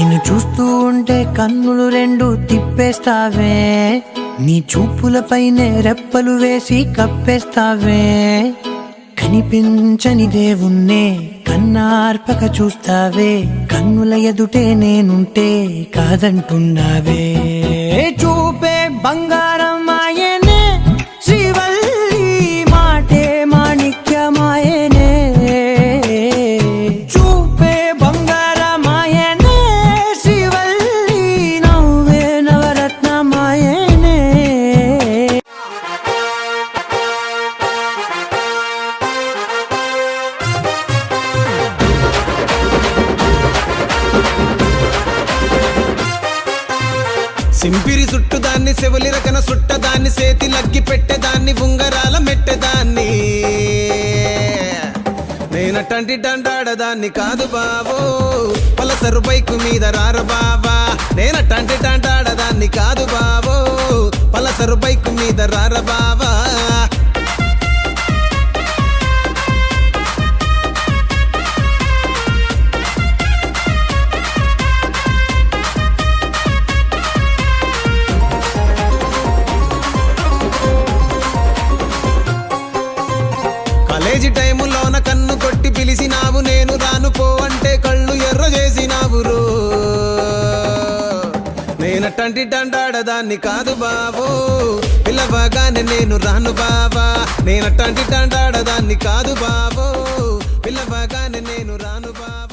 చూస్తూ ఉంటే కన్నులు రెండు తిప్పేస్తావే. నీ చూపులపైనే రెప్పలు వేసి కప్పేస్తావే. కనిపించని దేవుణ్ణే కన్నార్పక చూస్తావే. కన్నుల ఎదుటే నేనుంటే కాదంటున్నావే. చూపే బంగారం సింపిరి చుట్టుదాన్ని సెవలి రకన సుట్ట దాన్ని సేతి లగ్గి పెట్టేదాన్ని ఉంగరాల మెట్టేదాన్ని. నేనటంటి డండాడదాన్ని కాదు బావో పలసరు బైకు మీద రార బావా. నేనటంటి డండాడదాన్ని కాదు బావో పలసరు బైకు మీద రార బావా. కాలేజీ టైములోన కన్ను కొట్టి పిలిచినావు నేను రాను పో అంటే కళ్ళు ఎర్ర చేసినావు రో. నేనట్టంటి డండాడదాన్ని కాదు బావో. పిల్లవగానే నేను రాను బావా. నేనట్టంటి డండాడదాన్ని కాదు బావో. పిల్లవగానే నేను రాను బాబా